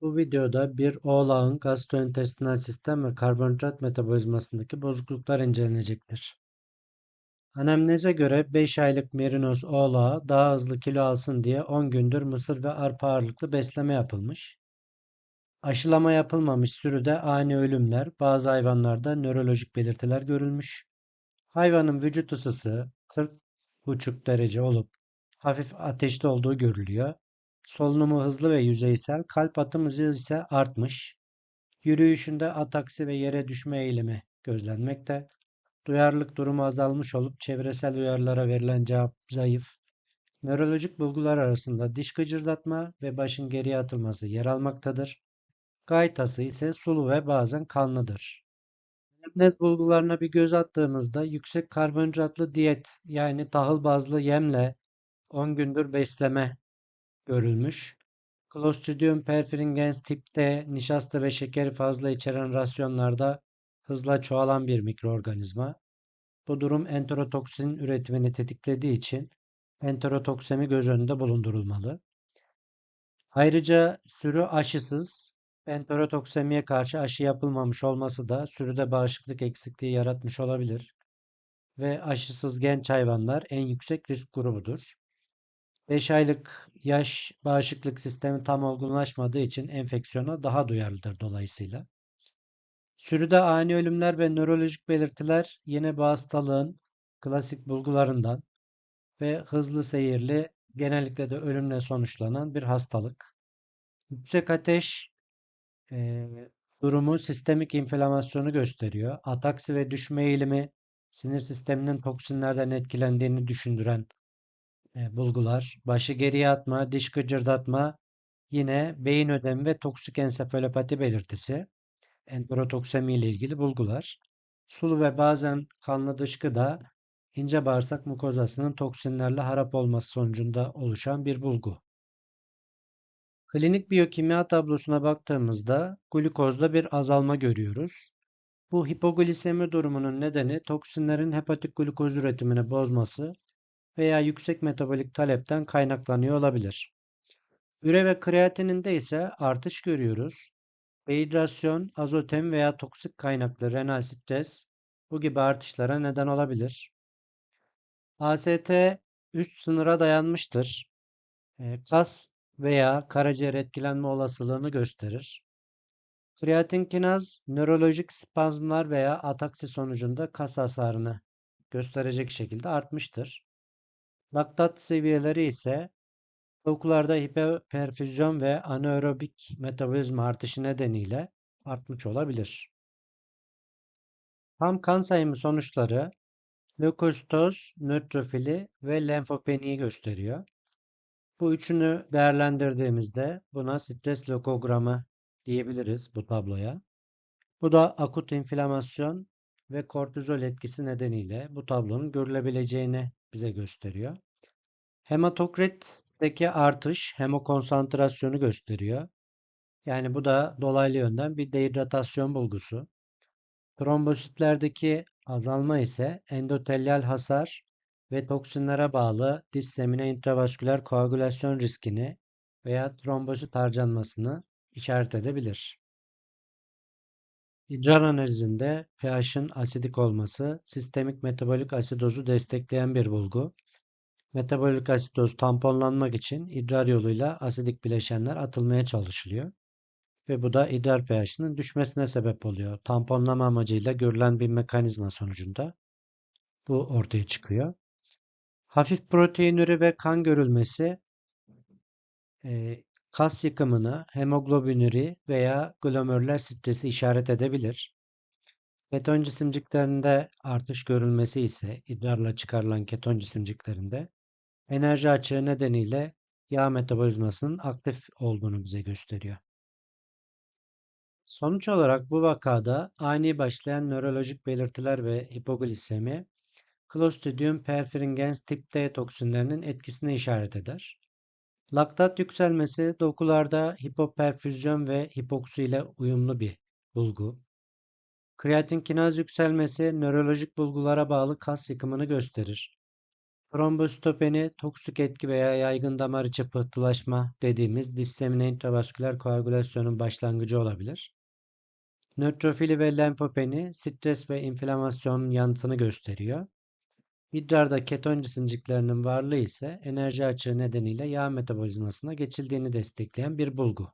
Bu videoda bir oğlağın gastrointestinal sistem ve karbonhidrat metabolizmasındaki bozukluklar incelenecektir. Anemneze göre 5 aylık merinos oğlağa daha hızlı kilo alsın diye 10 gündür mısır ve arpa ağırlıklı besleme yapılmış. Aşılama yapılmamış sürüde ani ölümler, bazı hayvanlarda nörolojik belirtiler görülmüş. Hayvanın vücut ısısı 40,5 derece olup hafif ateşli olduğu görülüyor. Solunumu hızlı ve yüzeysel, kalp atım ise artmış. Yürüyüşünde ataksi ve yere düşme eğilimi gözlenmekte. Duyarlılık durumu azalmış olup çevresel uyarılara verilen cevap zayıf. Nörolojik bulgular arasında diş gıcırdatma ve başın geriye atılması yer almaktadır. Gaytası ise sulu ve bazen kanlıdır. Anamnez bulgularına bir göz attığımızda yüksek karbonhidratlı diyet yani tahıl bazlı yemle 10 gündür besleme görülmüş. Clostridium perfringens tip D, nişasta ve şekeri fazla içeren rasyonlarda hızla çoğalan bir mikroorganizma. Bu durum enterotoksin üretimini tetiklediği için enterotoksemi göz önünde bulundurulmalı. Ayrıca sürü aşısız, enterotoksemiye karşı aşı yapılmamış olması da sürüde bağışıklık eksikliği yaratmış olabilir ve aşısız genç hayvanlar en yüksek risk grubudur. 5 aylık yaş bağışıklık sistemi tam olgunlaşmadığı için enfeksiyona daha duyarlıdır dolayısıyla. Sürüde ani ölümler ve nörolojik belirtiler yine bu hastalığın klasik bulgularından ve hızlı seyirli genellikle de ölümle sonuçlanan bir hastalık. Yüksek ateş e, durumu sistemik inflamasyonu gösteriyor. Ataksi ve düşme eğilimi sinir sisteminin toksinlerden etkilendiğini düşündüren e, bulgular. Başı geriye atma, diş gıcırdatma, yine beyin ödemi ve toksik ensefalopati belirtisi. Enterotoksemi ile ilgili bulgular. Sulu ve bazen kanlı dışkı da ince bağırsak mukozasının toksinlerle harap olması sonucunda oluşan bir bulgu. Klinik biyokimya tablosuna baktığımızda glukozda bir azalma görüyoruz. Bu hipoglisemi durumunun nedeni toksinlerin hepatik glukoz üretimini bozması veya yüksek metabolik talepten kaynaklanıyor olabilir. Üre ve kreatininde ise artış görüyoruz. Dehidrasyon, azotem veya toksik kaynaklı renal stres bu gibi artışlara neden olabilir. AST üst sınıra dayanmıştır. E, kas veya karaciğer etkilenme olasılığını gösterir. Kreatin kinaz nörolojik spazmlar veya ataksi sonucunda kas hasarını gösterecek şekilde artmıştır. Laktat seviyeleri ise dokularda hiperfüzyon ve anaerobik metabolizma artışı nedeniyle artmış olabilir. Tam kan sayımı sonuçları lökositoz, nötrofili ve lenfopeniyi gösteriyor. Bu üçünü değerlendirdiğimizde buna stres lökogramı diyebiliriz bu tabloya. Bu da akut inflamasyon ve kortizol etkisi nedeniyle bu tablonun görülebileceğini bize gösteriyor. Hematokritteki artış hemokonsantrasyonu gösteriyor. Yani bu da dolaylı yönden bir dehidratasyon bulgusu. Trombositlerdeki azalma ise endotelyal hasar ve toksinlere bağlı dissemine intravasküler koagülasyon riskini veya trombosit harcanmasını işaret edebilir. İdrar analizinde pH'ın asidik olması sistemik metabolik asidozu destekleyen bir bulgu. Metabolik asidoz tamponlanmak için idrar yoluyla asidik bileşenler atılmaya çalışılıyor. Ve bu da idrar pH'inin düşmesine sebep oluyor. Tamponlama amacıyla görülen bir mekanizma sonucunda bu ortaya çıkıyor. Hafif proteinürü ve kan görülmesi e, kas yıkımını, hemoglobinüri veya glomerüler stresi işaret edebilir. Keton cisimciklerinde artış görülmesi ise idrarla çıkarılan keton cisimciklerinde enerji açığı nedeniyle yağ metabolizmasının aktif olduğunu bize gösteriyor. Sonuç olarak bu vakada ani başlayan nörolojik belirtiler ve hipoglisemi Clostridium perfringens tip D toksinlerinin etkisine işaret eder. Laktat yükselmesi dokularda hipoperfüzyon ve hipoksi ile uyumlu bir bulgu. Kreatin kinaz yükselmesi nörolojik bulgulara bağlı kas yıkımını gösterir. Trombositopeni toksik etki veya yaygın damar içi pıhtılaşma dediğimiz dissemine intravasküler koagülasyonun başlangıcı olabilir. Nötrofili ve lenfopeni stres ve inflamasyon yanıtını gösteriyor. İdrarda keton cisimciklerinin varlığı ise enerji açığı nedeniyle yağ metabolizmasına geçildiğini destekleyen bir bulgu.